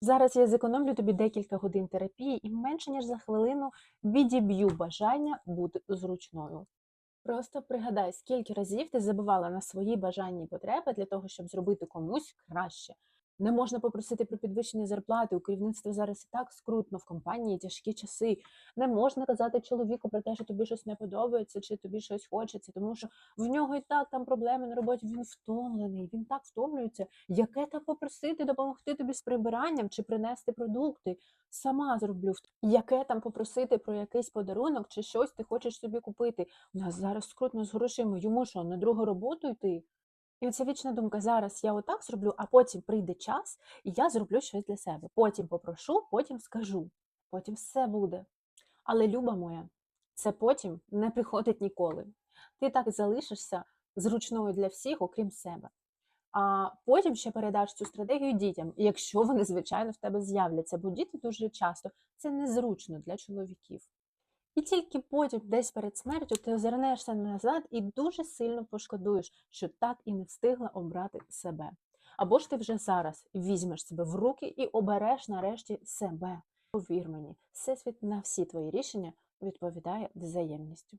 Зараз я зекономлю тобі декілька годин терапії і менше ніж за хвилину відіб'ю бажання бути зручною. Просто пригадай, скільки разів ти забувала на свої бажання і потреби для того, щоб зробити комусь краще. Не можна попросити про підвищення зарплати. У керівництва зараз і так скрутно в компанії тяжкі часи. Не можна казати чоловіку про те, що тобі щось не подобається, чи тобі щось хочеться, тому що в нього і так там проблеми на роботі. Він втомлений, він так втомлюється. Яке там попросити допомогти тобі з прибиранням чи принести продукти? Сама зроблю. Яке там попросити про якийсь подарунок чи щось ти хочеш собі купити? У нас зараз скрутно з грошима. Йому що, на другу роботу йти? І оця вічна думка, зараз я отак зроблю, а потім прийде час, і я зроблю щось для себе. Потім попрошу, потім скажу, потім все буде. Але, люба моя, це потім не приходить ніколи. Ти так залишишся зручною для всіх, окрім себе. А потім ще передаш цю стратегію дітям, якщо вони, звичайно, в тебе з'являться, бо діти дуже часто це незручно для чоловіків. І тільки потім, десь перед смертю, ти озирнешся назад і дуже сильно пошкодуєш, що так і не встигла обрати себе. Або ж ти вже зараз візьмеш себе в руки і обереш нарешті себе. Повір мені, всесвіт на всі твої рішення відповідає взаємністю.